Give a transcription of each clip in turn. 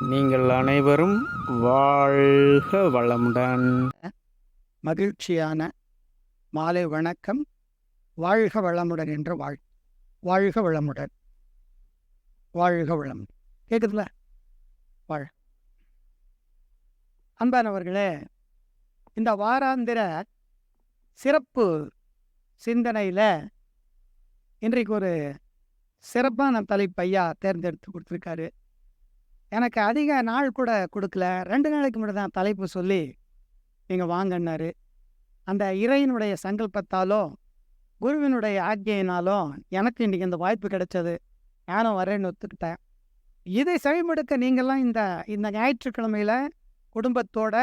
நீங்கள் அனைவரும் வாழ்க வளமுடன். மகிழ்ச்சியான மாலை வணக்கம். வாழ்க வளமுடன் என்ற வாழ் வாழ்க வளமுடன். வாழ்க வளம். கேட்குதுல வாழ். அன்பானவர்களே இந்த வாராந்திர சிறப்பு சிந்தனையில் இன்றைக்கு ஒரு சிறப்பான தலைப்பையா தேர்ந்தெடுத்து கொடுத்துருக்காரு. எனக்கு அதிக நாள் கூட கொடுக்கல. ரெண்டு நாளைக்கு முன்னாடி தான் தலைப்பு சொல்லி நீங்கள் வாங்கன்னாரு. அந்த இறையினுடைய சங்கல்பத்தாலோ குருவினுடைய ஆக்கியினாலும் எனக்கு இன்றைக்கி இந்த வாய்ப்பு கிடைச்சது. நானும் வரேன்னு ஒத்துக்கிட்டேன். இதை செவிமடுக்க நீங்கள்லாம் இந்த இந்த ஞாயிற்றுக்கிழமையில் குடும்பத்தோட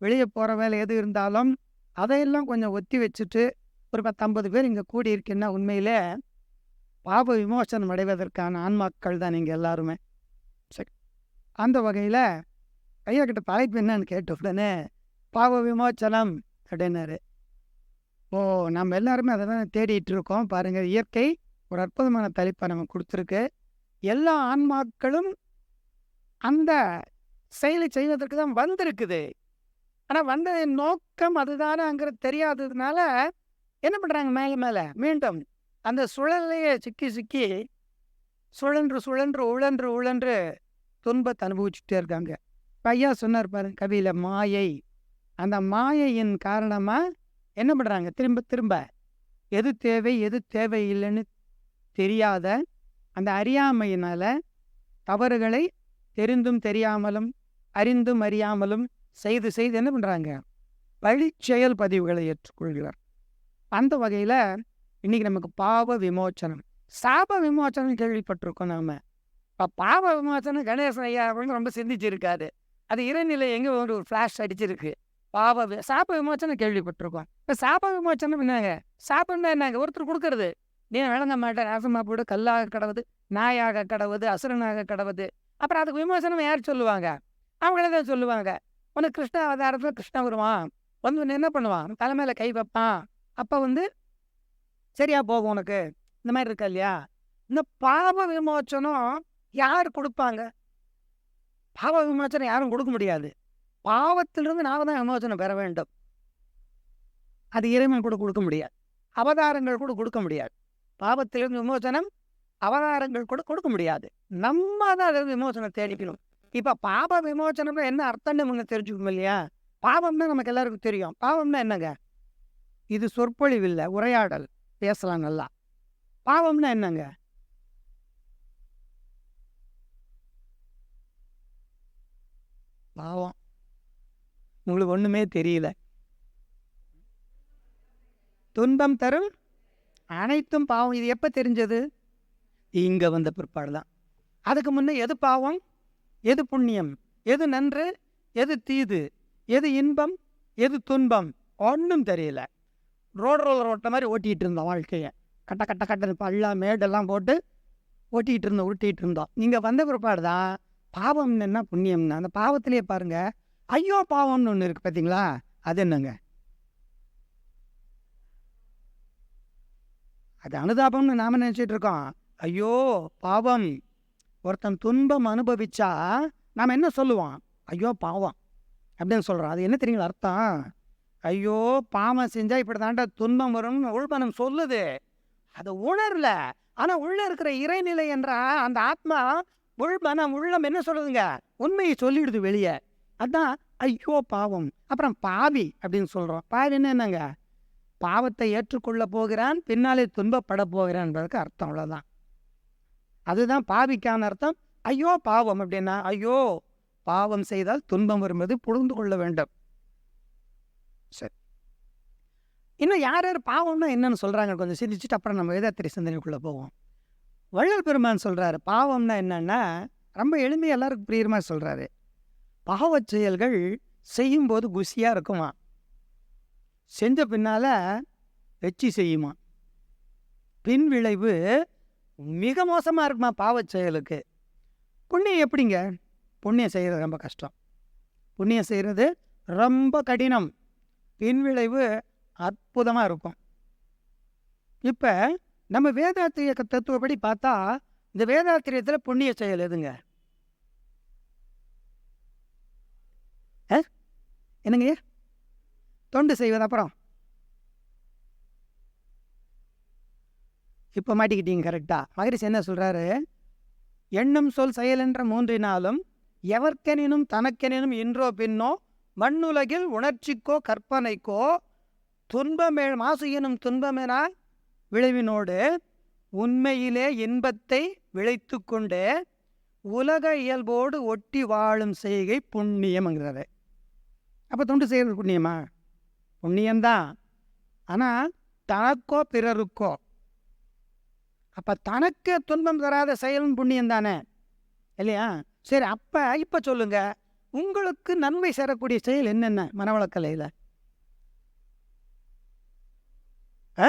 வெளியே போகிற வேலை எது இருந்தாலும் அதையெல்லாம் கொஞ்சம் ஒத்தி வச்சுட்டு ஒரு பத்தம்பது பேர் இங்கே கூடியிருக்குன்னா உண்மையிலே பாப விமோசனம் அடைவதற்கான ஆன்மாக்கள் தான் நீங்கள் எல்லாருமே. சரி. அந்த வகையில் ஐயா கிட்ட தலைப்பு என்னன்னு கேட்ட உடனே பாவ விமோச்சனம் அப்படின்னாரு. ஓ நம்ம எல்லாருமே அதை தான் தேடிட்டு இருக்கோம். பாருங்கள் இயற்கை ஒரு அற்புதமான தலைப்பை நம்ம கொடுத்துருக்கு. எல்லா ஆன்மாக்களும் அந்த செயலை செய்வதற்கு தான் வந்திருக்குது. ஆனால் வந்த நோக்கம் அதுதானங்கிற தெரியாததுனால என்ன பண்ணுறாங்க மேலே மேலே? மீண்டும் அந்த சுழல்லையே சிக்கி சிக்கி சுழன்று சுழன்று உழன்று உழன்று துன்பத்தை அனுபவிச்சுட்டே இருக்காங்க. பையா சொன்னார் பாருங்க கவியில் மாயை. அந்த மாயையின் காரணமாக என்ன பண்ணுறாங்க திரும்ப திரும்ப எது தேவை எது தேவையில்லைன்னு தெரியாத அந்த அறியாமையினால தவறுகளை தெரிந்தும் தெரியாமலும் அறிந்தும் அறியாமலும் செய்து செய்து என்ன பண்ணுறாங்க வழி செயல் பதிவுகளை ஏற்றுக்கொள்கிறார். அந்த வகையில் இன்றைக்கி நமக்கு பாவ விமோச்சனம். சாப விமோச்சனம் கேள்விப்பட்டிருக்கோம் நாம. இப்போ பாவ விமோசனம் கணேசன் ஐயா அப்படின்னு ரொம்ப சிந்திச்சிருக்காரு. அது இறைநிலை எங்கே ஒரு ஃப்ளாஷ் அடிச்சிருக்கு. பாவ சாப்ப விமோச்சனம் கேள்விப்பட்டிருக்கோம். இப்போ சாப்ப விமோச்சனம் என்னங்க? சாபம்னா என்னங்க? ஒருத்தர் கொடுக்கறது. நீ விளங்க மாட்டேன் ராசமா போட கல்லாக கடவுது நாயாக கடவுது அசுரனாக கடவுது. அப்புறம் அதுக்கு விமோசனம் யார் சொல்லுவாங்க? அவங்களே தான் சொல்லுவாங்க. உனக்கு கிருஷ்ண அவதாரத்தில் கிருஷ்ணன் வருவான். வந்து உன்னை என்ன பண்ணுவான்? தலைமையில் கை வைப்பான். அப்போ வந்து சரியா போகும் உனக்கு. இந்த மாதிரி இருக்கா இல்லையா? இந்த பாவ விமோச்சனம் யார் கொடுப்பாங்க? பாவ விமோச்சனம் யாரும் கொடுக்க முடியாது. பாவத்திலிருந்து நாம தான் விமோச்சனம் பெற வேண்டும். அது இறைவன் கூட கொடுக்க முடியாது. அவதாரங்கள் கூட கொடுக்க முடியாது. பாவத்திலிருந்து விமோசனம் அவதாரங்கள் கூட கொடுக்க முடியாது. நம்ம தான் அதிலிருந்து விமோசனம் தேடிக்கணும். இப்போ பாப விமோசனம்னா என்ன அர்த்தம்னு முன்ன தெரிஞ்சுக்கணும் இல்லையா? பாவம்னா நமக்கு எல்லாருக்கும் தெரியும். பாவம்னா என்னங்க? இது சொற்பொழிவில்லை உரையாடல். பேசலாம் நல்லா. பாவம்னா என்னங்க? பாவம். உங்களுக்கு ஒன்றுமே தெரியல. துன்பம் தரும் அனைத்தும் பாவம். இது எப்போ தெரிஞ்சது? இங்கே வந்த பிற்பாடு தான். அதுக்கு முன்னே எது பாவம்? எது புண்ணியம்? எது நன்று? எது தீது? எது இன்பம்? எது துன்பம்? ஒன்றும் தெரியல. ரோடு ரோலர் ஓட்ட மாதிரி ஓட்டிகிட்டு இருந்தோம் வாழ்க்கையை. கட்ட கட்ட கட்ட பள்ளா மேடெல்லாம் போட்டு ஓட்டிகிட்டு இருந்தோம் உருட்டிகிட்டு இருந்தோம். நீங்கள் வந்த பிற்பாடு தான் பாவம்னு என்ன புண்ணியம்னு? அந்த பாவத்திலே பாருங்க. ஐயோ பாவம்னு ஒன்று இருக்குது பார்த்தீங்களா அது என்னங்க? அது அனுதாபம்னு நாம நினச்சிட்டு இருக்கோம். ஐயோ பாவம். ஒருத்தன் துன்பம் அனுபவிச்சா நாம் என்ன சொல்லுவோம்? ஐயோ பாவம். அப்படின்னு சொல்கிறோம் அது என்ன தெரியுங்களா அர்த்தம்? ஐயோ பாவம் செஞ்சால் இப்படி தாண்டா துன்பம் வரும்னு உள்மனம் சொல்லுது. அதை உணரல. ஆனால் உள்ள இருக்கிற இறைநிலை என்ற அந்த ஆத்மா உள்மனம் உள்ளம் என்ன சொல்லுதுங்க உண்மையை சொல்லிடுது வெளியே. அதான் ஐயோ பாவம். அப்புறம் பாவி அப்படின்னு சொல்கிறோம் பாவின்னு என்னங்க? பாவத்தை ஏற்றுக்கொள்ள போகிறான் பின்னாலே துன்பப்பட போகிறான் என்பதற்கு அர்த்தம் அவ்வளோதான் அதுதான் பாவிக்கான அர்த்தம். ஐயோ பாவம் அப்படின்னா ஐயோ பாவம் செய்தால் துன்பம் வரும்போது புரிந்து கொள்ள வேண்டும். சரி. இன்னும் யார் யார் பாவம்னா என்னன்னு சொல்கிறாங்க கொஞ்சம் சிந்திச்சுட்டு அப்புறம் நம்ம வேதாத்திரி சிந்தனைக்குள்ளே போவோம். வள்ளல் பெருமான் சொல்கிறாரு பாவம்னா என்னன்னா ரொம்ப எளிமையாக எல்லாருக்கும் பிரியமாக சொல்கிறாரு பாவச் செயல்கள் செய்யும்போது குசியாக இருக்குமா செஞ்ச பின்னால் வெச்சி செய்யுமா பின் விளைவு மிக மோசமாக இருக்குமா பாவச் செயலுக்கு. புண்ணியம் எப்படிங்க? புண்ணியம் செய்கிறது ரொம்ப கஷ்டம். புண்ணியம் செய்கிறது ரொம்ப கடினம். பின் விளைவு அற்புதமாக இருக்கும். இப்போ நம்ம வேதாத்திரிய தத்துவப்படி பார்த்தா இந்த வேதாத்திரியத்தில் புண்ணிய செயல் எதுங்க? என்னங்க? தொண்டு செய்வது அப்புறம். இப்போ மாட்டிக்கிட்டீங்க கரெக்டாக மகரிஷ் என்ன சொல்கிறாரு எண்ணம் சொல் செயலென்ற மூன்றினாலும் எவர்க்கெனினும் தனக்கெனினும் இன்றோ பின்னோ மண்ணுலகில் உணர்ச்சிக்கோ கற்பனைக்கோ துன்பமே மாசு எனும் துன்பமெனால் விளைவினோடு உண்மையிலே இன்பத்தை விளைத்து கொண்டு உலக இயல்போடு ஒட்டி வாழும் செய்கை புண்ணியம்ங்கிறாரு அப்போ தொண்டு செய்கிறது புண்ணியமா? புண்ணியம்தான் ஆனால் தனக்கோ பிறருக்கோ. அப்போ தனக்கு துன்பம் தராத செயலும் புண்ணியம் தானே இல்லையா? சரி அப்போ இப்போ சொல்லுங்க. உங்களுக்கு நன்மை சேரக்கூடிய செயல் என்னென்ன மனவளக்கலையில்? ஆ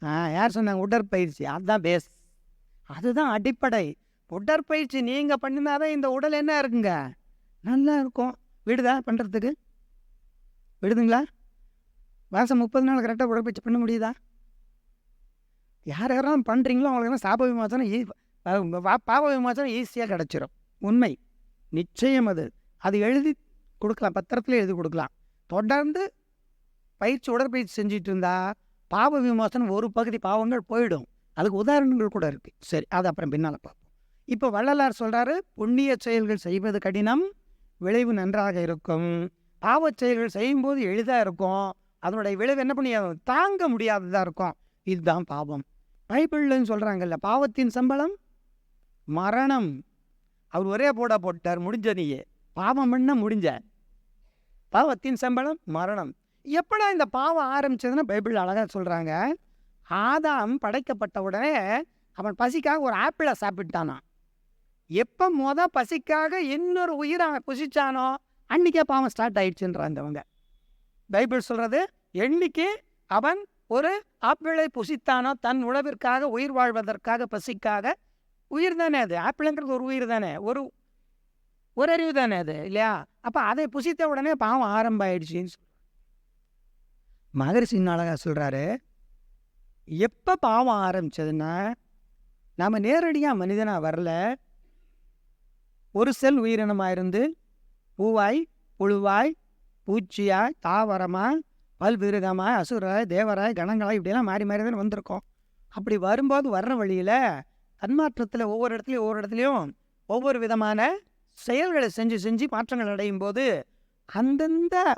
யார் சொன்னாங்க? உடற்பயிற்சி. அதுதான் பேஸ் அதுதான் அடிப்படை. உடற்பயிற்சி நீங்கள் பண்ணினாதான் இந்த உடல் என்ன இருக்குங்க? நல்லா இருக்கும். விடுதா பண்ணுறதுக்கு விடுதுங்களா? மாதம் முப்பது நாள் கரெக்டாக உடற்பயிற்சி பண்ண முடியுதா? யார் யாரெல்லாம் பண்ணுறீங்களோ அவங்களுக்கெல்லாம் சாப விமோசனம் ஈ பா- பாவ விமோசனம் ஈஸியாக கிடச்சிரும். உண்மை. நிச்சயம் அது. அது எழுதி கொடுக்கலாம். பத்திரத்தில் எழுதி கொடுக்கலாம். தொடர்ந்து பயிற்சி உடற்பயிற்சி செஞ்சுட்டு இருந்தா பாவ விமோசனம் ஒரு பகுதி பாவங்கள் போயிடும். அதுக்கு உதாரணங்கள் கூட இருக்குது சரி அது அப்புறம் பின்னால் பார்ப்போம். இப்போ வள்ளலார் சொல்கிறாரு புண்ணிய செயல்கள் செய்வது கடினம் விளைவு நன்றாக இருக்கும். பாவச் செயல்கள் செய்யும்போது எளிதாக இருக்கும். அதனுடைய விளைவு என்ன பண்ணி தாங்க முடியாததாக இருக்கும். இதுதான் பாவம். பைபிள்னு சொல்கிறாங்கல்ல பாவத்தின் சம்பளம்? மரணம். அவர் ஒரே போட போட்டார் முடிஞ்ச நீயே. பாவம் பண்ண முடிஞ்ச. பாவத்தின் சம்பளம் மரணம். எப்படா இந்த பாவம் ஆரம்பிச்சதுன்னு பைபிள் அழகாக சொல்கிறாங்க ஆதாம் படைக்கப்பட்ட உடனே அவன் பசிக்காக ஒரு ஆப்பிளை சாப்பிட்டானான் எப்போ மொத பசிக்காக இன்னொரு உயிரை அவன் புசிச்சானோ அன்றைக்கே பாவம் ஸ்டார்ட் ஆயிடுச்சுன்றாந்தவங்க பைபிள் சொல்கிறது என்னைக்கு அவன் ஒரு ஆப்பிளை புசித்தானோ தன் உழவிற்காக உயிர் வாழ்வதற்காக பசிக்காக உயிர் தானே அது? ஆப்பிளுங்கிறது ஒரு உயிர் தானே? ஒரு ஒரு அறிவு தானே அது இல்லையா? அப்போ அதை புசித்த உடனே பாவம் ஆரம்பம் ஆயிடுச்சின்னு மகரிஷி அழகா சொல்கிறாரு எப்போ பாவம் ஆரம்பிச்சதுன்னா நாம் நேரடியாக மனிதனாக வரல ஒரு செல் உயிரினமாக இருந்து பூவாய் புழுவாய் பூச்சியாய் தாவரமாக பல்விருகமாக அசுராய் தேவராய் கணங்களாய் இப்படியெல்லாம் மாறி மாறி தான் வந்திருக்கோம். அப்படி வரும்போது வர்ற வழியில் தன்மாற்றத்தில் ஒவ்வொரு இடத்துலையும் ஒவ்வொரு இடத்துலையும் ஒவ்வொரு விதமான செயல்களை செஞ்சு செஞ்சு மாற்றங்கள் அடையும் போது அந்தந்த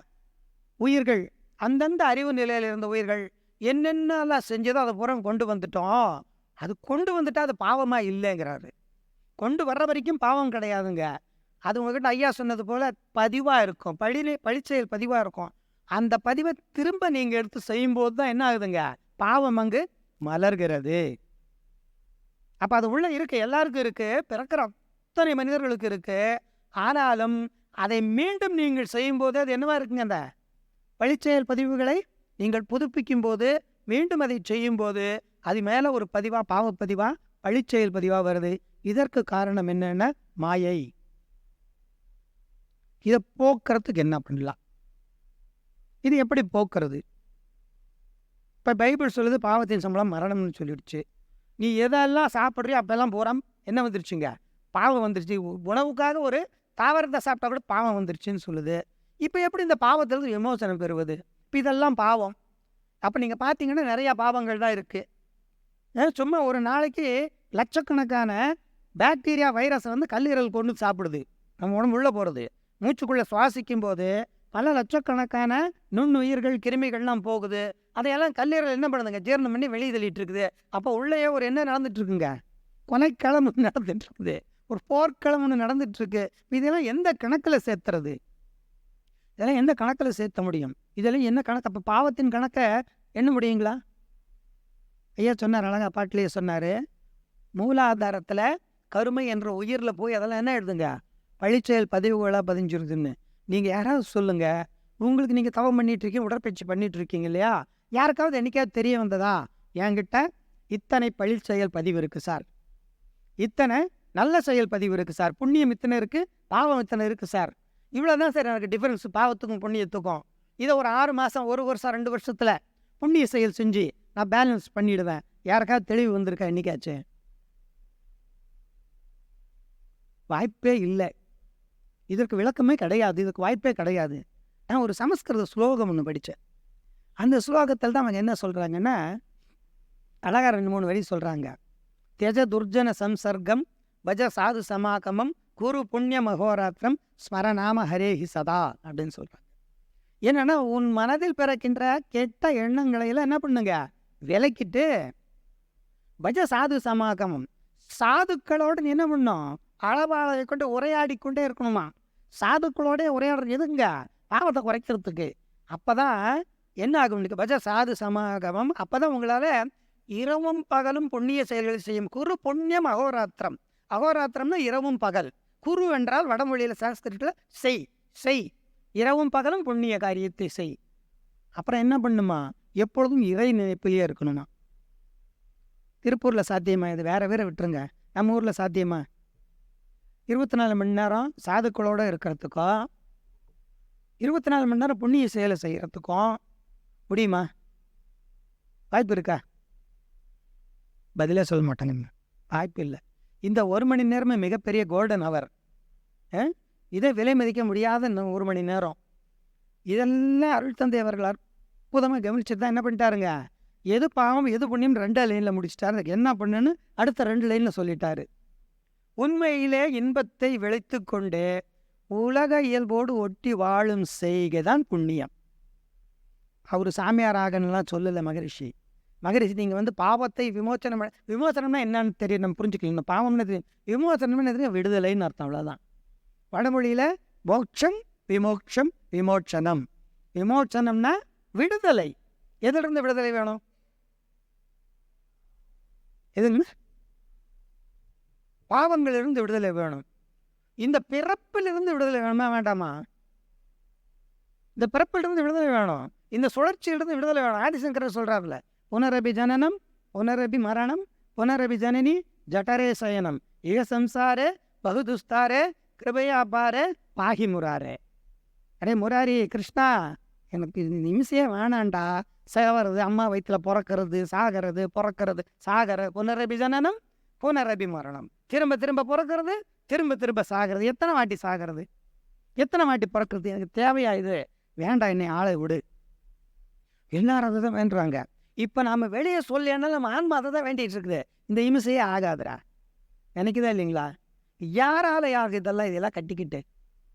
உயிர்கள் அந்தந்த அறிவு நிலையில் இருந்த உயிர்கள் என்னென்னலாம் செஞ்சதோ அதை பூரா கொண்டு வந்துட்டோம். அது கொண்டு வந்துட்டா அது பாவமாக இல்லைங்கிறாரு. கொண்டு வர்ற வரைக்கும் பாவம் கிடையாதுங்க. அது உங்ககிட்ட ஐயா சொன்னது போல் பதிவாக இருக்கும். பழி பழிச்செயல் பதிவாக இருக்கும். அந்த பதிவை திரும்ப நீங்கள் எடுத்து செய்யும்போது தான் என்ன ஆகுதுங்க? பாவம் அங்கு மலர்கிறது. அப்போ அது உள்ள இருக்கு. எல்லாருக்கும் இருக்கு. பிறக்கிற அத்தனை மனிதர்களுக்கு இருக்கு. ஆனாலும் அதை மீண்டும் நீங்கள் செய்யும்போது அது என்னவா இருக்குங்க அந்த பழிச்செயல் பதிவுகளை நீங்கள் புதுப்பிக்கும் போது மீண்டும் அதை செய்யும்போது அது மேலே ஒரு பதிவா பாவப்பதிவாக பழிச்செயல் பதிவா வருது. இதற்கு காரணம் என்னென்ன? மாயை. இதை போக்குறதுக்கு என்ன பண்ணலாம்? இது எப்படி போக்குறது? இப்போ பைபிள் சொல்லுது பாவத்தின் சம்பளம் மரணம்னு சொல்லிடுச்சு. நீ எதெல்லாம் சாப்பிட்றியோ அப்போல்லாம் போகிறோம் என்ன வந்துருச்சுங்க? பாவம் வந்துருச்சு. உணவுக்காக ஒரு தாவரத்தை சாப்பிட்டா கூட பாவம் வந்துருச்சுன்னு சொல்லுது. இப்போ எப்படி இந்த பாவத்திலிருந்து விமோசனம் பெறுவது? இப்போ இதெல்லாம் பாவம். அப்போ நீங்கள் பார்த்தீங்கன்னா நிறையா பாவங்கள் தான் இருக்குது சும்மா ஒரு நாளைக்கு லட்சக்கணக்கான பாக்டீரியா வைரஸை வந்து கல்லீரல் கொண்டு சாப்பிடுது. நம்ம உடம்பு உள்ளே போகிறது மூச்சுக்குள்ளே சுவாசிக்கும் போது பல லட்சக்கணக்கான நுண்ணுயிர்கள் கிருமிகள்லாம் போகுது. அதையெல்லாம் கல்லீரல் என்ன பண்ணுதுங்க? ஜீரணம் பண்ணி வெளியே தள்ளிட்டு இருக்குது அப்போ உள்ளேயே ஒரு என்ன நடந்துட்டு இருக்குங்க கொலைக்களம் நடந்துட்டு இருக்குது ஒரு போர்க்கிழமை நடந்துட்டு இருக்கு இதெல்லாம் எந்த கணக்கில் சேர்த்துறது? இதெல்லாம் எந்த கணக்கில் சேர்த்த முடியும்? இதெல்லாம் என்ன கணக்கு? அப்போ பாவத்தின் கணக்கை எண்ண முடியுங்களா? ஐயா சொன்னார் அழகா பாட்டிலேயே சொன்னார். மூலாதாரத்தில் கருமை என்ற உயிரில் போய் அதெல்லாம் என்ன எழுதுங்க பழிச்செயல் பதிவுகளாக பதிஞ்சிருதுன்னு. நீங்கள் யாராவது சொல்லுங்கள் உங்களுக்கு நீங்கள் தவம் பண்ணிட்டு இருக்கீங்க உடற்பயிற்சி பண்ணிட்டு இல்லையா? யாருக்காவது என்னைக்காவது தெரிய வந்ததா? என்கிட்ட இத்தனை பழிச்செயல் பதிவு இருக்குது சார். இத்தனை நல்ல செயல் பதிவு இருக்குது சார். புண்ணியம் இத்தனை இருக்குது பாவம் இத்தனை இருக்குது சார். இவ்வளோ தான் சார் எனக்கு டிஃப்ரென்ஸ் பாவத்துக்கும் புண்ணியத்துக்கும். இதை ஒரு ஆறு மாதம் ஒரு வருஷம் ரெண்டு வருஷத்தில் புண்ணிய செயல் செஞ்சு நான் பேலன்ஸ் பண்ணிடுவேன். யாருக்காவது தெளிவு வந்திருக்கா என்னைக்காச்சு வாய்ப்பே இல்லை. இதற்கு விளக்கமே கிடையாது. இதுக்கு வாய்ப்பே கிடையாது. நான் ஒரு சமஸ்கிருத ஸ்லோகம் ஒன்று படித்தேன் அந்த ஸ்லோகத்தில் தான் அவங்க என்ன சொல்கிறாங்கன்னா அழகா ரெண்டு மூணு வரி சொல்கிறாங்க தியஜ துர்ஜன சம்சர்க்கம் பஜ சாது சமாகமம் குரு புண்ணிய மகோராத்திரம் ஸ்மரணாம ஹரேஹி சதா அப்படின்னு சொல்கிறாங்க என்னன்னா உன் மனதில் பிறக்கின்ற கெட்ட எண்ணங்களை எல்லாம் என்ன பண்ணுங்க? விலக்கிட்டு பஜ சாது சமாகமம். சாதுக்களோடு நீ என்ன பண்ணும்? அளவாளை கொண்டு உரையாடி கொண்டே இருக்கணுமா? சாதுக்களோட உரையாடுறது எதுங்க? பாவத்தை குறைக்கிறதுக்கு. அப்பதான் என்ன ஆகும்? இன்னைக்கு பஜ சாது சமாகமம். அப்பதான் உங்களால இரவும் பகலும் புண்ணிய செயல்களை செய்யும் குரு புண்ணியம் அகோராத்திரம் அகோராத்திரம்னா இரவும் பகல். குரு என்றால் வடமொழியில் சாஸ்திரத்தில் செய் செய். இரவும் பகலும் புண்ணிய காரியத்தை செய். அப்புறம் என்ன பண்ணுமா? எப்பொழுதும் இறை நினைப்பிலேயே இருக்கணுமா? திருப்பூரில் சாத்தியமா இது? வேற வேற விட்டுருங்க. நம்ம ஊரில் சாத்தியமா? இருபத்தி நாலு மணி நேரம் சாதுக்களோடு இருக்கிறதுக்கும் இருபத்தி நாலு மணி நேரம் புண்ணிய செயலை செய்கிறதுக்கும் முடியுமா? வாய்ப்பு இருக்கா? பதிலே சொல்ல மாட்டாங்க. வாய்ப்பு இல்லை. இந்த ஒரு மணி நேரமே மிகப்பெரிய கோல்டன் அவர் இதை விலை மதிக்க முடியாத இன்னும் ஒரு மணி நேரம். இதெல்லாம் அருள் தந்தை அவர்கள் அற்புதமாக கவனிச்சுட்டு தான் என்ன பண்ணிட்டாருங்க? எது பாவம் எது புண்ணியம் ரெண்டே லைனில் முடிச்சிட்டாரு. என்ன பண்ணுன்னு அடுத்த ரெண்டு லைனில் சொல்லிட்டாரு. உண்மையிலே இன்பத்தை விளைத்து கொண்டு உலக இயல்போடு ஒட்டி வாழும் செய்கை தான் புண்ணியம். அவர் சாமியார் ஆகணும்லாம் சொல்லலை மகரிஷி. மகரிஷி நீங்கள் வந்து பாவத்தை விமோச்சனம் விமோசனம்னா என்னன்னு தெரியும் நம்ம புரிஞ்சுக்கலாம் பாவம்னு தெரியும் விமோசனம்னு எதுக்கு விடுதலைன்னு அர்த்தம் அவ்வளோதான் வடமொழியில் மோட்சம் விமோட்சம் விமோச்சனம். விமோச்சனம்னா விடுதலை. எதிலிருந்து விடுதலை வேணும்? எதுங்க? பாவங்களிலிருந்து விடுதலை வேணும். இந்த பிறப்பிலிருந்து விடுதலை வேணுமா வேண்டாமா? இந்த பிறப்பிலிருந்து விடுதலை வேணும். இந்த சுழற்சியிலிருந்து விடுதலை வேணும். ஆதிசங்கரர் சொல்றாருல புனரபி ஜனனம் புனரபி மரணம் புனரபி ஜனனி ஜட்டரே சயனம் இக சம்சாரே பகுதுஸ்தாரே கிருபையா பாரே பாகி முராரே அடே முராரி கிருஷ்ணா எனக்கு நிமிஷே வேணாண்டா. சேவறது அம்மா வயிற்றுல பிறக்கிறது சாகிறது பிறக்கிறது சாகர புனரபி ஜனனம் புனரபி மரணம். திரும்ப திரும்ப பிறக்கிறது திரும்ப திரும்ப சாகிறது. எத்தனை வாட்டி சாகிறது? எத்தனை வாட்டி பிறக்கிறது? எனக்கு தேவையா இது? வேண்டாம் என்னை ஆளை விடு. எல்லாரும் அதை தான் வேண்டுறாங்க. இப்போ நாம் வெளியே சொல்லினா நம்ம ஆன்மா அதை தான் வேண்டிகிட்டு இருக்குது. இந்த இமிசையே ஆகாதுரா நினைக்குதா இல்லைங்களா? யாரால யாருக்கு இதெல்லாம் இதெல்லாம் கட்டிக்கிட்டு?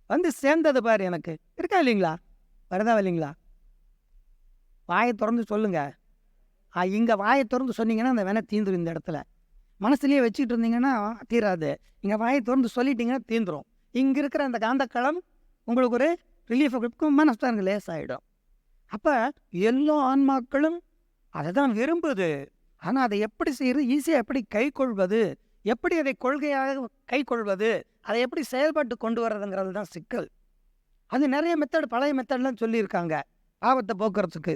வந்து சேர்ந்தது பாரு எனக்கு. இருக்கா இல்லைங்களா? வருதா இல்லைங்களா? வாயை திறந்து சொல்லுங்க. ஆ இங்கே வாயை திறந்து சொன்னீங்கன்னா அந்த வேணா தீந்துரும் இந்த இடத்துல. மனசுலயே வச்சுக்கிட்டு இருந்தீங்கன்னா தீராது. இங்கே வாயை திறந்து சொல்லிட்டீங்கன்னா தீந்துரும். இங்கே இருக்கிற அந்த காந்தக்களம் உங்களுக்கு ஒரு ரிலீஃப் கொடுக்கும். லேஸ் லேசாயிடும். அப்போ எல்லா ஆன்மாக்களும் அதை தான் விரும்புது. ஆனால் அதை எப்படி செய்கிறது ஈஸியாக எப்படி கை கொள்வது? எப்படி அதை கொள்கையாக கை கொள்வது? அதை எப்படி செயல்பாட்டு கொண்டு வர்றதுங்கிறது தான் சிக்கல். அது நிறைய மெத்தட் பழைய மெத்தட்லாம் சொல்லியிருக்காங்க. பாவத்தை போக்குறதுக்கு.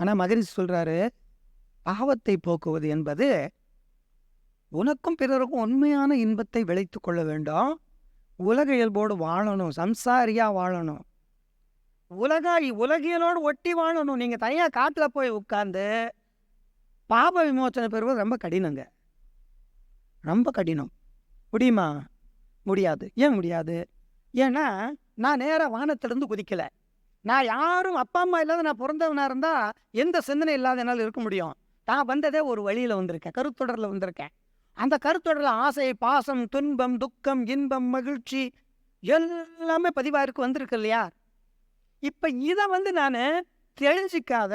ஆனால் மகரிஷி சொல்றாரு பாவத்தை போக்குவது என்பது உனக்கும் பிறருக்கும் உண்மையான இன்பத்தை விளைத்து கொள்ள வேண்டும். உலக இயல்போடு வாழணும். சம்சாரியா வாழணும். உலக உலகியலோடு ஒட்டி வாழணும். நீங்கள் தனியாக காட்டில் போய் உட்கார்ந்து பாப விமோச்சனை பெறுவது ரொம்ப கடினங்க. ரொம்ப கடினம். முடியுமா? முடியாது. ஏன் முடியாது? ஏன்னா நான் நேராக வானத்திலேருந்து குதிக்கலை. நான் யாரும் அப்பா அம்மா இல்லாத நான் பிறந்தவனாக இருந்தால் எந்த சிந்தனை இல்லாத என்னால் இருக்க முடியும்? நான் வந்ததே ஒரு வழியில் வந்திருக்கேன். கருத்தொடரில் வந்திருக்கேன். அந்த கருத்தொடரில் ஆசை பாசம் துன்பம் துக்கம் இன்பம் மகிழ்ச்சி எல்லாமே பதிவாருக்கு வந்திருக்கு இல்லையா? இப்போ இதை வந்து நான் தெளிஞ்சிக்காத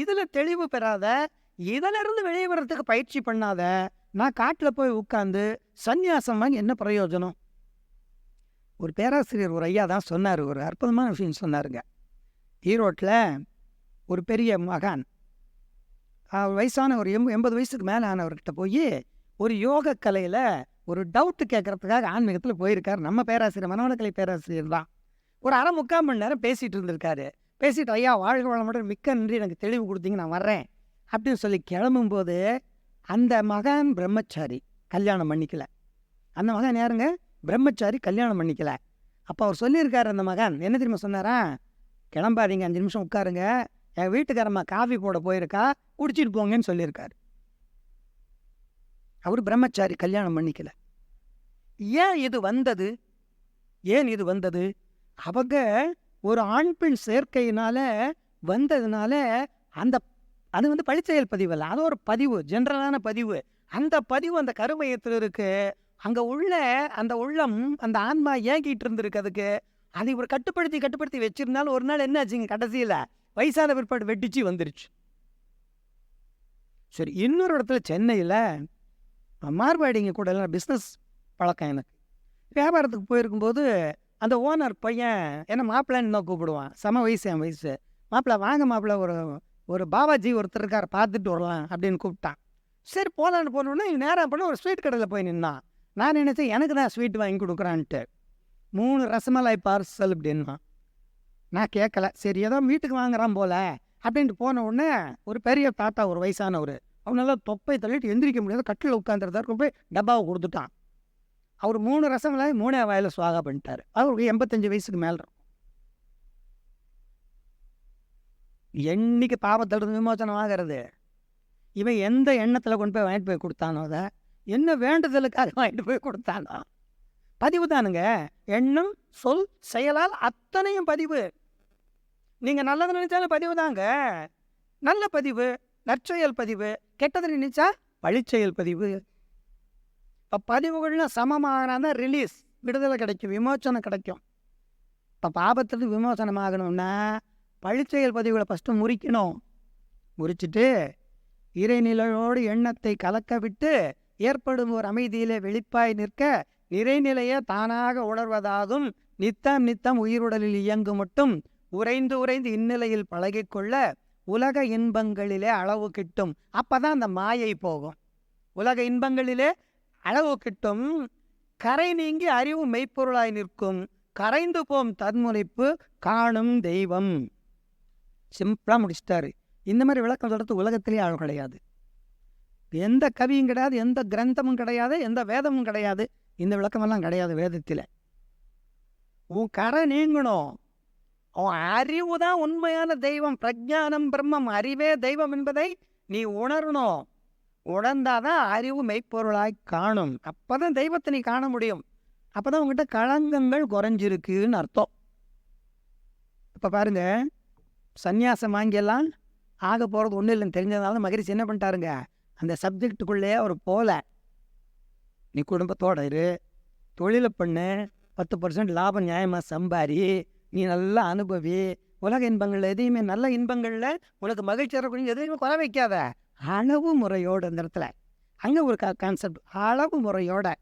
இதில் தெளிவு பெறாத இதிலிருந்து வெளியே வர்றதுக்கு பயிற்சி பண்ணாத நான் காட்டில் போய் உட்காந்து சந்நியாசம் வாங்கி என்ன பிரயோஜனம்? ஒரு பேராசிரியர் ஒரு ஐயா தான் சொன்னார் ஒரு அற்புதமான விஷயம் சொன்னாருங்க. ஈரோட்டில் ஒரு பெரிய மகான் அவர் வயசான ஒரு எம் எண்பது வயசுக்கு மேலே ஆனவர்கிட்ட போய் ஒரு யோக கலையில் ஒரு டவுட்டு கேட்குறதுக்காக ஆன்மீகத்தில் போயிருக்கார். நம்ம பேராசிரியர் மனவளக்கலை பேராசிரியர் தான். ஒரு அரை முக்கால் மணி நேரம் பேசிகிட்டு இருந்திருக்காரு. பேசிட்டு ஐயா வாழ்க வளமுடன் மிக்க நன்றி எனக்கு தெளிவு கொடுத்தீங்க நான் வர்றேன். அப்படின்னு சொல்லி கிளம்பும்போது அந்த மகன் பிரம்மச்சாரி கல்யாணம் பண்ணிக்கல. அந்த மகன் யாருங்க? பிரம்மச்சாரி கல்யாணம் பண்ணிக்கல. அப்போ அவர் சொல்லியிருக்காரு அந்த மகன். என்ன தெரியுமா சொன்னாரா? கிளம்பாதீங்க அஞ்சு நிமிஷம் உட்காருங்க. என் வீட்டுக்காரம்மா காஃபி போட போயிருக்கா. குடிச்சிட்டு போங்கன்னு சொல்லியிருக்காரு. அவர் பிரம்மச்சாரி கல்யாணம் பண்ணிக்கல. ஏன் இது வந்தது? ஏன் இது வந்தது? அவங்க ஒரு ஆண் பெண் சேர்க்கையினால வந்ததுனால அந்த அது வந்து பழிச்செயல் பதிவு இல்லை அது ஒரு பதிவு ஜென்ரலான பதிவு. அந்த பதிவு அந்த கருமையத்தில் இருக்கு. அங்க உள்ள அந்த உள்ளம் அந்த ஆன்மா ஏங்கிட்டு இருந்திருக்கு அதுக்கு. அதை இவர் கட்டுப்படுத்தி கட்டுப்படுத்தி வச்சிருந்தாலும் ஒரு நாள் என்ன ஆச்சுங்க கடைசியில? வயசான பிற்பாடு வெட்டிச்சு வந்துருச்சு. சரி இன்னொரு இடத்துல சென்னையில் மார்வாடிங்க கூட எல்லாம் பிஸ்னஸ் பழக்கம் எனக்கு. வியாபாரத்துக்கு போயிருக்கும்போது அந்த ஓனர் பையன் என்ன மாப்பிள்ளைன்னு தான் கூப்பிடுவான். சம வயசு என் வயசு. மாப்பிள்ளை வாங்க மாப்பிள்ளை ஒரு ஒரு பாபாஜி ஒருத்தர் இருக்கார் பார்த்துட்டு வரலாம் அப்படின்னு கூப்பிட்டான். சரி போகலான்னு போனோடனே நேராக பண்ண ஒரு ஸ்வீட் கடையில் போய் நின்னான். நான் நினைச்சேன் எனக்கு தான் ஸ்வீட் வாங்கி கொடுக்குறான்ட்டு. மூணு ரசமலாய் பார்சல் அப்படின்னா நான் கேட்கல. சரி ஏதோ வீட்டுக்கு வாங்குறான் போல அப்படின்ட்டு போன உடனே ஒரு பெரிய தாத்தா ஒரு வயசானவர். அவனால தொப்பை தள்ளிட்டு எந்திரிக்க முடியாது கட்டில் உட்காந்துருந்தாரு போய் டப்பாவை கொடுத்துட்டான். அவர் மூணு ரசமலாய் மூணே வாயில் சுவாகா பண்ணிட்டாரு. அவருக்கு எண்பத்தஞ்சு வயசுக்கு மேலே இருக்கும். என்னைக்கு பாவத்திலிருந்து விமோசனம் ஆகிறது? இவன் எந்த எண்ணத்தில் கொண்டு போய் வாங்கிட்டு போய் கொடுத்தானோ அதை? என்ன வேண்டுதலுக்காக வாங்கிட்டு போய் கொடுத்தானோ? பதிவு தானுங்க. எண்ணம் சொல் செயலால் அத்தனையும் பதிவு. நீங்க நல்லது நினைச்சாலும் பதிவு தாங்க. நல்ல பதிவு நற்செயல் பதிவு. கெட்டது நினைச்சா பழிச்செயல் பதிவு. இப்போ பதிவுகள்லாம் சமமாகனா ரிலீஸ் விடுதலை கிடைக்கும் விமோசனம் கிடைக்கும். இப்போ பாபத்துக்கு விமோசனம் ஆகணும்னா பழிச்செயல் பதிவுகளை ஃபஸ்ட்டு முறிக்கணும். முறிச்சிட்டு இறைநிலையோடு எண்ணத்தை கலக்க விட்டு ஏற்படும் ஒரு அமைதியிலே வெளிப்பாய் நிற்க நிறைநிலையை தானாக உணர்வதாகும். நித்தம் நித்தம் உயிருடலில் இயங்கும் மட்டும் உறைந்து உறைந்து இந்நிலையில் பழகிக்கொள்ள உலக இன்பங்களிலே அளவு கிட்டும். அப்பதான் அந்த மாயை போகும். உலக இன்பங்களிலே அளவு கிட்டும். கரை நீங்கி அறிவு மெய்ப்பொருளாய் நிற்கும். கரைந்து போம் தன்முனைப்பு காணும் தெய்வம். சிம்பிளாக முடிச்சிட்டாரு. இந்த மாதிரி விளக்கம் சொல்றது உலகத்திலே ஆள் கிடையாது. எந்த கவியும் கிடையாது எந்த கிரந்தமும் கிடையாது எந்த வேதமும் கிடையாது. இந்த விளக்கமெல்லாம் கிடையாது வேதத்தில். உன் கரை நீங்கணும். உன் அறிவு தான் உண்மையான தெய்வம். பிரஜானம் பிரம்மம் அறிவே தெய்வம் என்பதை நீ உணரணும். உணர்ந்தாதான் அறிவு மெய்ப்பொருளாய் காணும். அப்பதான் தெய்வத்தை நீ காண முடியும். அப்பதான் உங்ககிட்ட களங்கங்கள் குறைஞ்சிருக்குன்னு அர்த்தம். இப்போ பாருங்க சந்நியாசம் வாங்கியெல்லாம் ஆக போகிறது ஒன்றும் இல்லைன்னு தெரிஞ்சதுனால மகிழ்ச்சி என்ன பண்ணிட்டாருங்க? அந்த சப்ஜெக்டுக்குள்ளேயே அவர் போல. நீ குடும்பத்தோட இரு. தொழிலை பண்ணு. பத்து பர்சன்ட் லாபம் நியாயமாக சம்பாரி. நீ நல்லா அனுபவி. உலக இன்பங்கள் எதையுமே நல்ல இன்பங்களில் உனக்கு மகிழ்ச்சி தரக்கூடிய எதையுமே குறை வைக்காத. அளவு முறையோட அந்த இடத்துல. அங்கே ஒரு கா கான்செப்ட் அளவு முறையோட.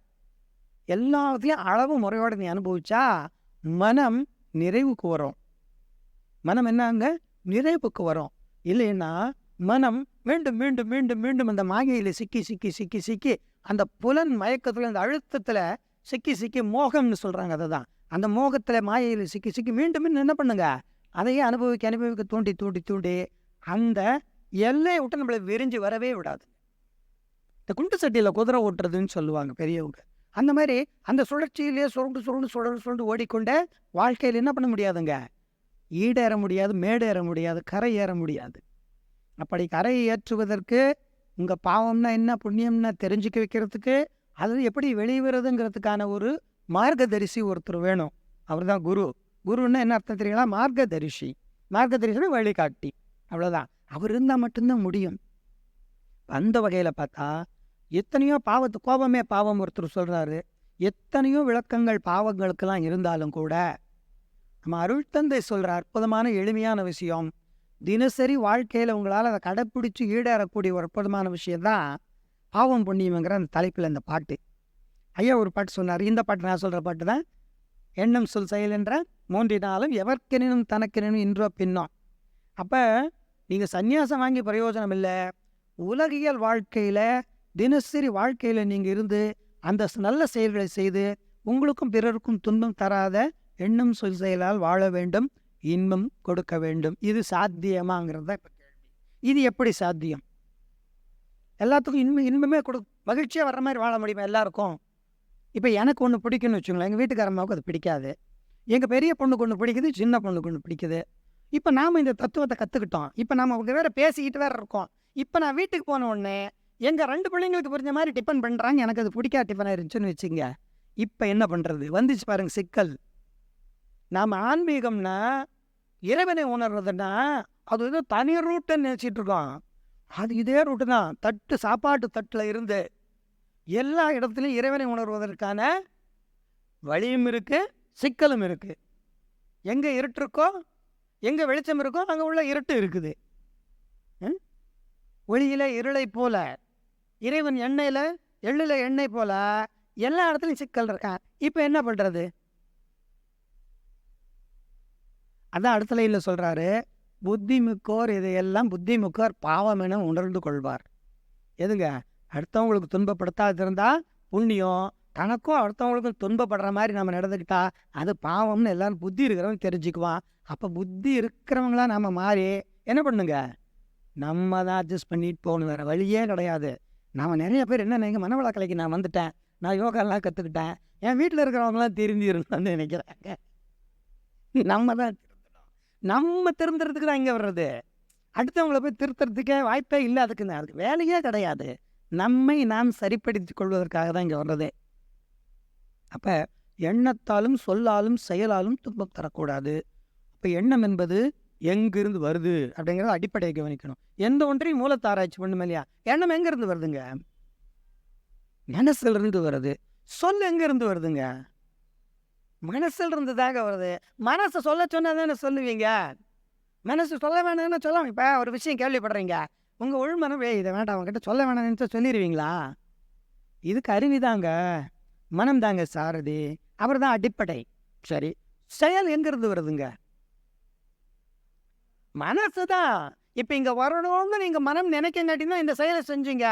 எல்லாத்தையும் அளவு முறையோட நீ அனுபவிச்சா மனம் நிறைவுக்கு வரும். மனம் என்னங்க? நிறைவுக்கு வரும். இல்லைன்னா மனம் மீண்டும் மீண்டும் மீண்டும் மீண்டும் அந்த மாயையில் சிக்கி சிக்கி சிக்கி சிக்கி அந்த புலன் மயக்கத்தில் அந்த அழுத்தத்தில் சிக்கி சிக்கி மோகம்னு சொல்கிறாங்க அதை தான் அந்த மோகத்தில் மாயையில் சிக்கி சிக்கி மீண்டும் மீண்டும் என்ன பண்ணுங்க? அதையே அனுபவிக்க அனுபவிக்க தூண்டி தூண்டி தூண்டி அந்த எல்லையை விட்டு நம்மளை விரிஞ்சு வரவே விடாது. இந்த குண்டு சட்டியில் குதிரை ஓட்டுறதுன்னு சொல்லுவாங்க பெரியவங்க. அந்த மாதிரி அந்த சுழற்சியிலே சுருண்டு சுருண்டு சுழண்டு சுருண்டு ஓடிக்கொண்டே வாழ்க்கையில் என்ன பண்ண முடியாதுங்க? ஈடேற முடியாது மேடேற முடியாது கரை ஏற முடியாது. அப்படி கரை ஏற்றுவதற்கு உங்கள் பாவம்னா என்ன புண்ணியம்னா தெரிஞ்சுக்க வைக்கிறதுக்கு அது எப்படி வெளிவருதுங்கிறதுக்கான ஒரு மார்க்கதரிசி ஒருத்தர் வேணும். அவர் தான் குரு. குருன்னா என்ன அர்த்தம் தெரியுங்களா? மார்க்கதரிசி. மார்க்கதரிசினா வழிகாட்டி. அவ்வளோதான் அவர் இருந்தால் மட்டும்தான் முடியும். அந்த வகையில் பார்த்தா எத்தனையோ பாவத்து கோபமே பாவம் ஒருத்தர் சொல்கிறாரு எத்தனையோ விளக்கங்கள் பாவங்களுக்கெல்லாம் இருந்தாலும் கூட நம்ம அருள் தந்தை சொல்கிற அற்புதமான எளிமையான விஷயம் தினசரி வாழ்க்கையில் உங்களால் அதை கடைப்பிடிச்சு ஈடேறக்கூடிய ஒரு அற்புதமான விஷயம்தான் பாவம் புண்ணியம்ங்கிற அந்த தலைப்பில் அந்த பாட்டு. ஐயா ஒரு பாட்டு சொன்னார். இந்த பாட்டு நான் சொல்கிற பாட்டு தான் எண்ணம் சொல் செயல் என்ற மூன்றினாலும் எவர்க்கெனினும் தனக்கெனினும் இன்றோ பின்னோ. அப்போ நீங்கள் சந்நியாசம் வாங்கி பிரயோஜனம் இல்லை. உலகியல் வாழ்க்கையில் தினசரி வாழ்க்கையில் நீங்கள் இருந்து அந்த நல்ல செயல்களை செய்து உங்களுக்கும் பிறருக்கும் துன்பம் தராத எண்ணம் சொல் செயலால் வாழ வேண்டும் இன்பம் கொடுக்க வேண்டும். இது சாத்தியமாங்கிறது தான் இப்போ கேள்வி. இது எப்படி சாத்தியம்? எல்லாத்துக்கும் இன்பம் இன்பமே கொடு மகிழ்ச்சியாக வர்ற மாதிரி வாழ முடியுமா எல்லாருக்கும்? இப்போ எனக்கு ஒன்று பிடிக்கும்னு வச்சுங்களேன் எங்கள் வீட்டுக்காரம்மாவுக்கு அது பிடிக்காது. எங்கள் பெரிய பொண்ணுக்கு ஒன்று பிடிக்குது சின்ன பொண்ணுக்கு ஒன்று பிடிக்குது. இப்போ நாம் இந்த தத்துவத்தை கற்றுக்கிட்டோம் இப்போ நாம் அவங்க வேற பேசிக்கிட்டு வேற இருக்கோம். இப்போ நான் வீட்டுக்கு போன உடனே எங்கள் ரெண்டு பிள்ளைங்களுக்கு புரிஞ்ச மாதிரி டிஃபன் பண்ணுறாங்க எனக்கு அது பிடிக்காத டிஃபனாக இருந்துச்சுன்னு வச்சுங்க. இப்போ என்ன பண்ணுறது வந்துச்சு பாருங்க சிக்கல். நாம் ஆன்மீகம்னா இறைவனை உணர்றதுன்னா அது ஏதோ தனி ரூட்டுன்னு நினச்சிட்டு இருக்கோம். அது இதே ரூட்டு தான். தட்டு சாப்பாட்டு தட்டில் இருந்து எல்லா இடத்துலையும் இறைவனை உணர்வதற்கான வழியும் இருக்குது சிக்கலும் இருக்குது எங்கே இருட்டிருக்கோ எங்கே வெளிச்சம் இருக்கோ அங்கே உள்ள இருட்டு இருக்குது. ம்? ஒளியில இருளை போல. இறைவன் எண்ணெயில் எள்ளில் எண்ணெய் போல எல்லா இடத்துலையும் சிக்கல் இருக்கான் இப்போ என்ன பண்ணுறது அதான் அடுத்த லைனில் சொல்கிறாரு புத்திமிக்கோர் இதையெல்லாம் புத்திமிக்கோர் பாவம் என உணர்ந்து கொள்வார். எதுங்க? அடுத்தவங்களுக்கு துன்பப்படுத்தாது இருந்தால் புண்ணியம் தனக்கும் அடுத்தவங்களுக்கும் துன்பப்படுற மாதிரி நம்ம நடந்துக்கிட்டா அது பாவம்னு எல்லாரும் புத்தி இருக்கிறவங்க தெரிஞ்சுக்குவான். அப்போ புத்தி இருக்கிறவங்களா நம்ம மாறி என்ன பண்ணுங்க? நம்ம தான் அட்ஜஸ்ட் பண்ணிட்டு போகணும். வேறு வழியே கிடையாது. நாம் நிறைய பேர் என்ன நினைக்க மனவள கலைக்கு நான் வந்துட்டேன். நான் யோகாலாம் கற்றுக்கிட்டேன் என் வீட்டில் இருக்கிறவங்களாம் திருந்தி நினைக்கிறாங்க. நம்ம தான் நம்ம திருந்துறதுக்கு தான் இங்கே வர்றது. அடுத்தவங்கள போய் திருத்துறதுக்கே வாய்ப்பே இல்லை அதுக்கு அதுக்கு வேலையே கிடையாது. நம்மை நாம் சரிப்படுத்திக் கொள்வதற்காக தான் இங்கே வர்றதே. அப்போ எண்ணத்தாலும் சொல்லாலும் செயலாலும் துன்பம் தரக்கூடாது. அப்போ எண்ணம் என்பது எங்கிருந்து வருது அப்படிங்கிறத அடிப்படையை கவனிக்கணும். எந்த ஒன்றையும் மூலத்தை ஆராய்ச்சி பண்ணும் இல்லையா? எண்ணம் எங்கேருந்து வருதுங்க? மனசுல இருந்து வருது. சொல் எங்கேருந்து வருதுங்க? மனசுல இருந்து தாங்க வருது. மனசை சொல்ல சொன்னால் தானே சொல்லுவீங்க? மனசு சொல்ல வேணாம்னு சொல்லாம இப்போ ஒரு விஷயம் கேள்விப்படுறீங்க. உங்கள் உள்மனம் வே இதை வேண்டாம் அவங்ககிட்ட சொல்ல வேணாம்னு சொல்லிடுவீங்களா இதுக்கு அருவிதாங்க. மனம் தாங்க சாரதி. அவர் தான் அடிப்படை. சரி செயல் எங்கிருந்து வருதுங்க? மனசு தான். இப்போ இங்கே வரணும்னு நீங்கள் மனம் நினைக்கங்காட்டி தான் இந்த செயலை செஞ்சீங்க.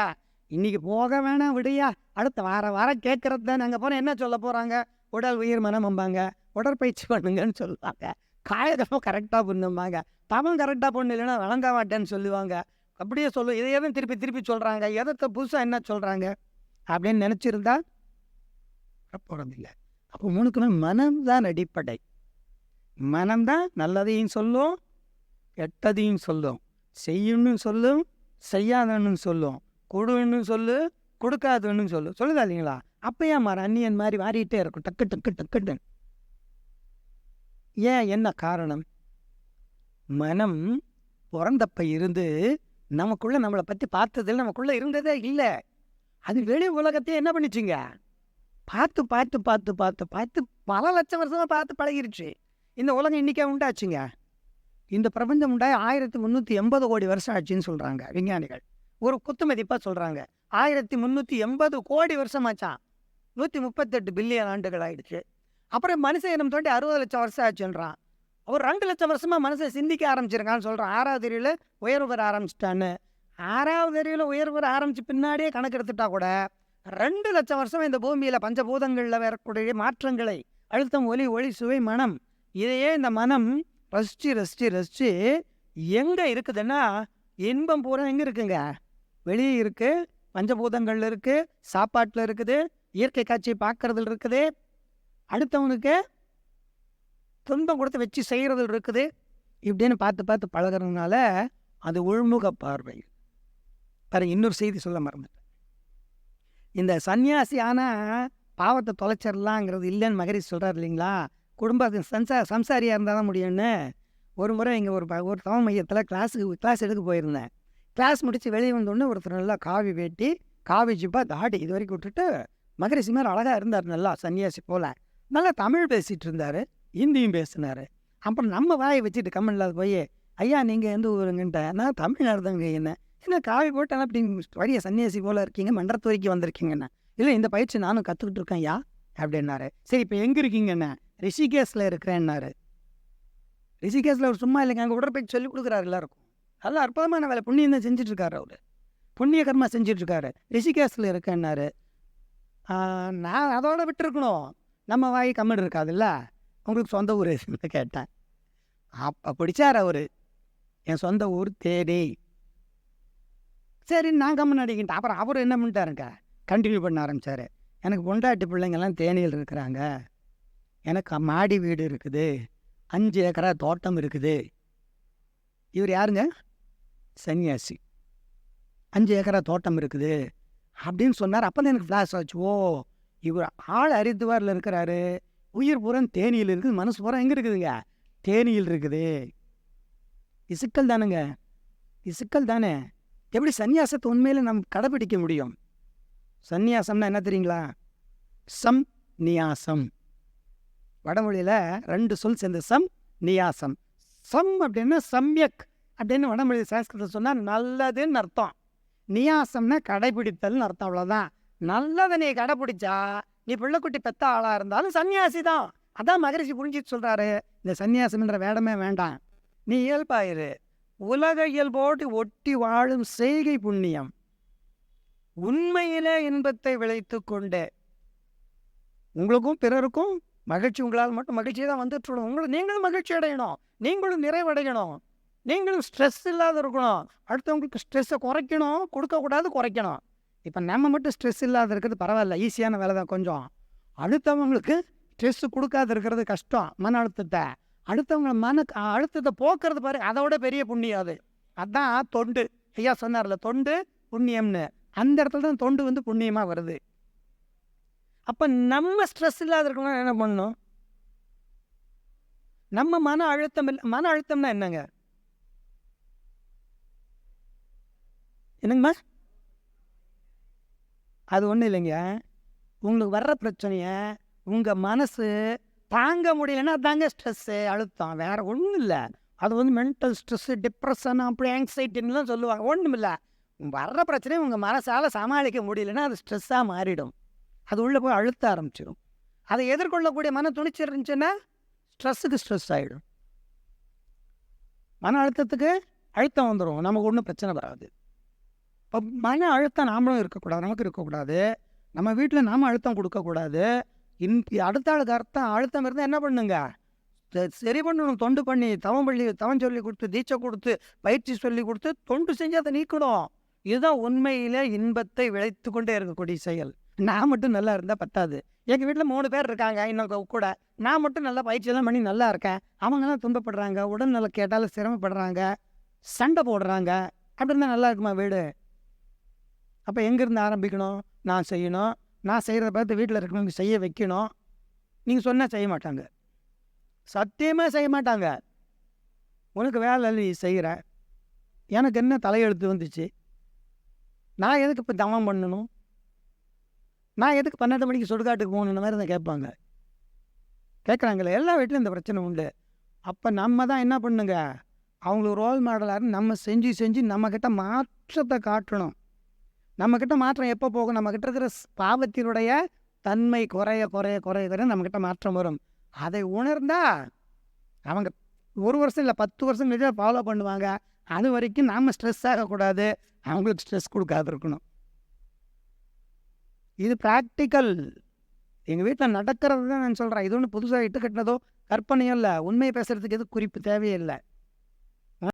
இன்னைக்கு போக வேணாம் விடையா அடுத்த வார வாரம் கேட்குறது தான். நாங்கள் போனால் என்ன சொல்ல போகிறாங்க உடல் உயிர் மனம் அம்பாங்க. உடற்பயிற்சி பண்ணுங்கன்னு சொல்லுவாங்க. காயகமும் கரெக்டாக பண்ணும்பாங்க. தமிழ் கரெக்டாக பண்ணு இல்லைன்னா வழங்க மாட்டேன்னு சொல்லுவாங்க. அப்படியே சொல்லு. இதையே தான் திருப்பி திருப்பி சொல்கிறாங்க எதத்தை புதுசாக என்ன சொல்கிறாங்க அப்படின்னு நினச்சிருந்தா போகிறதில்ல அப்போ மூணுக்குமே மனம்தான் அடிப்படை. மனம்தான் நல்லதையும் சொல்லும் கெட்டதையும் சொல்லும். செய்யுன்னு சொல்லும் செய்யாதன்னு சொல்லும். கொடுன்னு சொல்லு கொடுக்காதுன்னு சொல்லு. சொல்லுதா இல்லைங்களா? அப்பயா மாற அந்நியன் மாதிரி மாறிட்டே இருக்கும். டக்கு டக்கு டக்குன்னு. ஏன் என்ன காரணம்? மனம் பிறந்தப்ப இருந்து நமக்குள்ள நம்மளை பற்றி பார்த்ததில் நமக்குள்ள இருந்ததே இல்லை. அது வெளி உலகத்தையே என்ன பண்ணிச்சுங்க? பார்த்து பார்த்து பார்த்து பார்த்து பார்த்து பல லட்சம் வருஷமாக பார்த்து பழகிருச்சு. இந்த உலகம் இன்றைக்கே உண்டாச்சுங்க. இந்த பிரபஞ்சம் உண்டாய் ஆயிரத்தி முந்நூற்றி எண்பது கோடி வருஷம் ஆச்சுன்னு சொல்கிறாங்க விஞ்ஞானிகள். ஒரு குத்து மதிப்பாக சொல்கிறாங்க ஆயிரத்தி முந்நூற்றி எண்பது கோடி வருஷமாச்சான் நூற்றி முப்பத்தெட்டு பில்லியன் ஆண்டுகள் ஆயிடுச்சு. அப்புறம் மனுஷ இனம் தோண்டி அறுபது லட்சம் வருஷம் ஆச்சுன்றான். அவர் ரெண்டு லட்சம் வருஷமாக மனசை சிந்திக்க ஆரம்பிச்சிருக்கான்னு சொல்கிறான் ஆறாவது அறிவில் உயர்வு பெற ஆரம்பிச்சிட்டான்னு. ஆறாவது அறிவில் உயர்வு பெற ஆரம்பிச்சு பின்னாடியே கணக்கு எடுத்துட்டா கூட ரெண்டு லட்சம் வருஷம் இந்த பூமியில் பஞ்சபூதங்களில் வரக்கூடிய மாற்றங்களை அழுத்தம் ஒலி ஒளி சுவை மனம் இதையே இந்த மனம் ரசித்து ரசித்து ரசித்து எங்கே இருக்குதுன்னா இன்பம் பூரா எங்கே இருக்குங்க? வெளியே இருக்குது பஞ்சபூதங்கள்ல இருக்குது சாப்பாட்டில் இருக்குது இயற்கை காட்சியை பார்க்கறதுல இருக்குது அடுத்தவனுக்கு துன்பம் கொடுத்து வச்சு செய்கிறதுல இருக்குது இப்படின்னு பார்த்து பார்த்து பழகுறதுனால அது உள்முக பார்வை. பாருங்க இன்னொரு செய்தி சொல்ல மறந்துட்டேன். இந்த சன்னியாசி ஆனால் பாவத்தை தொலைச்சிடலாங்கிறது இல்லைன்னு மகரிஷி சொல்கிறார் இல்லைங்களா? குடும்பத்து சம்சா சம்சாரியாக இருந்தால் தான் முடியும்னு. ஒரு முறை இங்கே ஒரு ஒரு தவ மையத்தில் கிளாஸுக்கு கிளாஸ் எடுக்க போயிருந்தேன். கிளாஸ் முடித்து வெளியே வந்தோடனே ஒருத்தர் நல்லா காவி வேட்டி காவி ஜிப்பா தாடி இது வரைக்கும் விட்டுட்டு மகரிஷி மாதிரி அழகாக இருந்தார் நல்லா சன்னியாசி போல். நல்லா தமிழ் பேசிகிட்டு இருந்தார் ஹிந்தியும் பேசினார். அப்புறம் நம்ம வாயை வச்சுட்டு கம்மன் இல்லாத போய் ஐயா நீங்கள் எந்த ஊருங்கன்ட்ட? நான் தமிழ்நாடு தாங்க என்ன என்ன காவி போட்டேன் அப்படி வரிய சன்னியாசி போல் இருக்கீங்க மன்றத்துறைக்கு வந்திருக்கீங்கண்ணா. இல்லை இந்த பயிற்சி நானும் கற்றுக்கிட்டு இருக்கேன் ஐயா அப்படின்னாரு. சரி இப்போ எங்கே இருக்கீங்கண்ணா? ரிஷிகேஸில் இருக்கிறேன்னாரு. ரிஷிகேஸில் அவர் சும்மா இல்லைங்க அங்கே உடற்பயிற்சி சொல்லிக் கொடுக்குறாரு எல்லாருக்கும். நல்ல அற்புதமான வேலை புண்ணியம் தான் செஞ்சிட்ருக்காரு அவர். புண்ணிய கர்மா செஞ்சிட்ருக்காரு. ரிஷிகேஸில் இருக்கேன்னாரு. நான் அதோட விட்டுருக்கணும். நம்ம வாய் கம்மடு இருக்காதுல்ல? உங்களுக்கு சொந்த ஊர் கேட்டேன். அப்போ பிடிச்சார் அவர். என் சொந்த ஊர் தேனி. சரி நான் கம்மன் அடிக்கிட்டேன் அப்புறம் அவர் என்ன பண்ணிட்டாருங்க? கண்டினியூ பண்ண ஆரம்பித்தார் எனக்கு பொண்டாட்டி பிள்ளைங்கள்லாம் தேனியில் இருக்கிறாங்க. எனக்கு மாடி வீடு இருக்குது. அஞ்சு ஏக்கரா தோட்டம் இருக்குது. இவர் யாருங்க? சன்னியாசி. அஞ்சு ஏக்கரா தோட்டம் இருக்குது. அப்படின்னு சொன்னார். அப்போ தான் எனக்கு ஃப்ளாஷ் ஆச்சு. ஓ இவர் ஆள் அரித்துவாரில் இருக்கிறாரு. உயிர் பூரா தேனியில் இருக்குது. மனசு பூரா எங்கே இருக்குதுங்க? தேனியில் இருக்குது. இசுக்கள் தானுங்க. இசுக்கள் தானே? எப்படி சந்நியாசத்தை உண்மையில் நம்ம கடைபிடிக்க முடியும்? சந்நியாசம்னா என்ன தெரியுங்களா? சம் நியாசம். வடமொழியில் ரெண்டு சொல் சேர்ந்து சம் நியாசம். சம் அப்படின்னா சம்யக் அப்படின்னு வடமொழி சாஸ்கிருதம் சொன்னால் நல்லதுன்னு அர்த்தம். நியாசம்னா கடைபிடித்தல்னு அர்த்தம் அவ்வளோதான் நல்லதை நீ கடைபிடிச்சா நீ பிள்ளைக்குட்டி பெத்த ஆளாக இருந்தாலும் சன்னியாசி தான். அதான் மகரிஷி புரிஞ்சிட்டு சொல்கிறாரு இந்த சன்னியாசம்ன்ற வேடமே வேண்டாம். நீ இயல்பாயிரு. உலக இயல்போடு ஒட்டி வாழும் செய்கை புண்ணியம். உண்மையிலே இன்பத்தை விளைத்து கொண்டு. உங்களுக்கும் பிறருக்கும் மகிழ்ச்சி உங்களால் மட்டும் மகிழ்ச்சியை தான் வந்துட்டு உங்களை நீங்களும் மகிழ்ச்சி அடையணும். நீங்களும் நிறைவடையணும். நீங்களும் ஸ்ட்ரெஸ் இல்லாத இருக்கணும். அடுத்தவங்களுக்கு ஸ்ட்ரெஸ்ஸை குறைக்கணும். கொடுக்கக்கூடாது குறைக்கணும். இப்போ நம்ம மட்டும் ஸ்ட்ரெஸ் இல்லாத இருக்கிறது பரவாயில்ல. ஈஸியான வேலை தான் கொஞ்சம். அடுத்தவங்களுக்கு ஸ்ட்ரெஸ் கொடுக்காது இருக்கிறது கஷ்டம். மன அழுத்தத்தை. அடுத்தவங்க மன அழுத்தத்தை போக்குறது பாரு அதோட பெரிய புண்ணியம் அது. அதான் தொண்டு. ஐயா சொன்னார்ல தொண்டு புண்ணியம்னு. அந்த இடத்துல தான் தொண்டு வந்து புண்ணியமாக வருது. அப்போ நம்ம ஸ்ட்ரெஸ் இல்லாத இருக்கணும் என்ன பண்ணணும்? நம்ம மன அழுத்தம் இல்லை மன அழுத்தம்னா என்னங்க? என்னங்கம்மா? அது ஒன்றும் இல்லைங்க. உங்களுக்கு வர்ற பிரச்சனைய உங்கள் மனசு தாங்க முடியலன்னா அதாங்க ஸ்ட்ரெஸ்ஸு அழுத்தம். வேற ஒன்றும் இல்லை. அது வந்து மென்டல் ஸ்ட்ரெஸ்ஸு டிப்ரெஷன் அப்படி ஆங்ஸைட்டின்லாம் சொல்லுவாங்க. ஒன்றும் இல்லை. வர்ற பிரச்சனையை உங்கள் மனசால் சமாளிக்க முடியலன்னா அது ஸ்ட்ரெஸ்ஸாக மாறிடும். அது உள்ளே போய் அழுத்த ஆரம்பிச்சிடும் அதை எதிர்கொள்ளக்கூடிய மன துணிச்சல் இருந்துச்சுன்னா ஸ்ட்ரெஸ்ஸுக்கு ஸ்ட்ரெஸ் ஆகிடும் மன அழுத்தத்துக்கு அழுத்தம் வந்துடும் நமக்கு ஒன்றும் பிரச்சனை வராது. இப்போ மன அழுத்தம் நாமளும் இருக்கக்கூடாது. நமக்கு இருக்கக்கூடாது. நம்ம வீட்டில் நாம அழுத்தம் கொடுக்கக்கூடாது. இன் அடுத்த ஆளுக்கு அர்த்தம் அழுத்தம் இருந்தால் என்ன பண்ணுங்க? சரி பண்ணணும் தொண்டு பண்ணி தவம் பண்ணி தவம் சொல்லி கொடுத்து தீட்சை கொடுத்து பயிற்சி சொல்லி கொடுத்து தொண்டு செஞ்சு அதை நீக்கணும். இதுதான் உண்மையில் இன்பத்தை விளைத்து கொண்டே இருக்கக்கூடிய செயல். நான் மட்டும் நல்லா இருந்தால் பத்தாது. எங்கள் வீட்டில் மூணு பேர் இருக்காங்க இன்னும் கூட. நான் மட்டும் நல்லா பயிற்சியெல்லாம் பண்ணி நல்லா இருக்கேன். அவங்கெல்லாம் துன்பப்படுறாங்க உடல்நல கேட்டாலும் சிரமப்படுறாங்க சண்டை போடுறாங்க. அப்படி இருந்தால் நல்லா இருக்குமா வீடு? அப்போ எங்கேருந்து ஆரம்பிக்கணும்? நான் செய்யணும். நான் செய்கிறத பார்த்து வீட்டில் இருக்கிறவங்க செய்ய வைக்கணும். நீங்கள் சொன்னால் செய்ய மாட்டாங்க. சத்தியமாக செய்ய மாட்டாங்க. உனக்கு வேலை நீ செய்கிற எனக்கு என்ன தலையெழுத்து வந்துச்சு? நான் எதுக்கு இப்போ தவம் பண்ணணும்? நான் எதுக்கு பன்னெண்டு மணிக்கு சுடுகாட்டுக்கு போகணுன்னு மாதிரி தான் கேட்பாங்க? கேட்குறாங்களே எல்லா வீட்லையும் இந்த பிரச்சனை உண்டு. அப்போ நம்ம தான் என்ன பண்ணுங்க? அவங்களுக்கு ரோல் மாடலாக நம்ம செஞ்சு செஞ்சு நம்மக்கிட்ட மாற்றத்தை காட்டணும். நம்மக்கிட்ட மாற்றம் எப்போ போகும்? நம்மக்கிட்ட இருக்கிற பாவத்தினுடைய தன்மை குறைய குறைய குறைய குறைய நம்மக்கிட்ட மாற்றம் வரும். அதை உணர்ந்தா அவங்க ஒரு வருஷம் இல்லை பத்து வருஷம் கழிச்சு ஃபாலோ பண்ணுவாங்க. அது வரைக்கும் நாம் ஸ்ட்ரெஸ் ஆகக்கூடாது. அவங்களுக்கு ஸ்ட்ரெஸ் கொடுக்காது இருக்கணும். இது ப்ராக்டிக்கல் எங்கள் வீட்டில் நடக்கிறது தான் நான் சொல்கிறேன் இது ஒன்று புதுசாக இட்டு கட்டினதோ கற்பனையோ இல்லை. உண்மையை பேசுகிறதுக்கு எதுவும் குறிப்பு தேவையில்லை